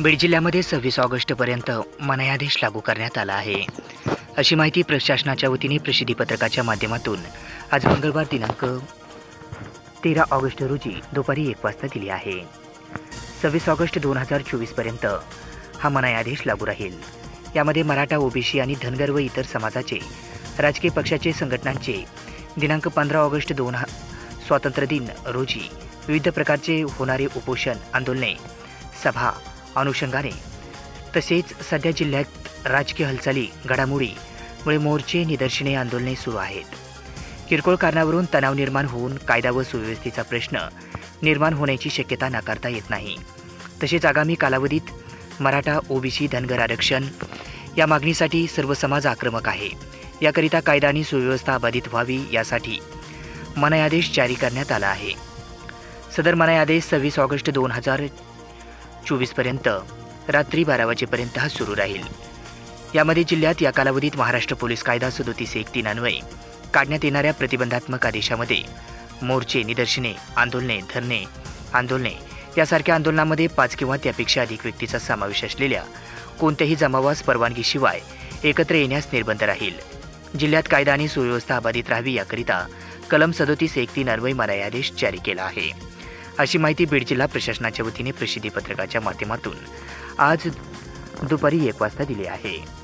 बीड जिल्ह्यामध्ये सव्वीस ऑगस्टपर्यंत मनायादेश लागू करण्यात आला आहे. अशी माहिती प्रशासनाच्या वतीने प्रसिद्धीपत्रकाच्या माध्यमातून आज मंगळवार दिनांक तेरा ऑगस्ट रोजी दुपारी एक वाजता दिली आहे. सव्वीस ऑगस्ट दोन हजार चोवीसपर्यंत हा मनायादेश लागू राहील. यामध्ये मराठा ओबीसी आणि धनगर व इतर समाजाचे राजकीय पक्षाचे संघटनांचे दिनांक पंधरा ऑगस्ट दोन हा स्वातंत्र्य दिन रोजी विविध प्रकारचे होणारे उपोषण आंदोलने सभा अनुषंगाने. तसेच सध्या जिल्ह्यात राजकीय हालचाली घडामोडीमुळे मोर्चे निदर्शने आंदोलने सुरू आहेत. किरकोळ कारणावरून तणाव निर्माण होऊन कायदा व सुव्यवस्थेचा प्रश्न निर्माण होण्याची शक्यता नाकारता येत नाही. तसेच आगामी कालावधीत मराठा ओबीसी धनगर आरक्षण या मागणीसाठी सर्व समाज आक्रमक आहे. याकरिता कायदा आणि सुव्यवस्था बाधित व्हावी यासाठी मनायादेश जारी करण्यात आला आहे. सदर मनायादेश सव्वीस ऑगस्ट दोन हजार चोवीसपर्यंत रात्री बारा वाजेपर्यंत हा सुरू राहील. यामध्ये जिल्ह्यात या कालावधीत महाराष्ट्र पोलीस कायदा सदोतीस एक तीन अन्वये. काढण्यात येणाऱ्या प्रतिबंधात्मक आदेशामध्ये मोर्चे निदर्शने आंदोलने धरणे आंदोलने यासारख्या आंदोलनामध्ये पाच किंवा त्यापेक्षा अधिक व्यक्तीचा समावेश असलेल्या कोणत्याही जमावास परवानगीशिवाय एकत्र येण्यास निर्बंध राहील. जिल्ह्यात कायदा आणि सुव्यवस्था अबाधित राहावी याकरिता कलम सदोतीस एक तीन अन्वय आदेश जारी केला आहे. अशी माहिती बीड जिल्हा प्रशासनाच्या वतीने प्रसिद्धी पत्रकाच्या माध्यमातून आज दुपारी एक वाजता दिली आहे.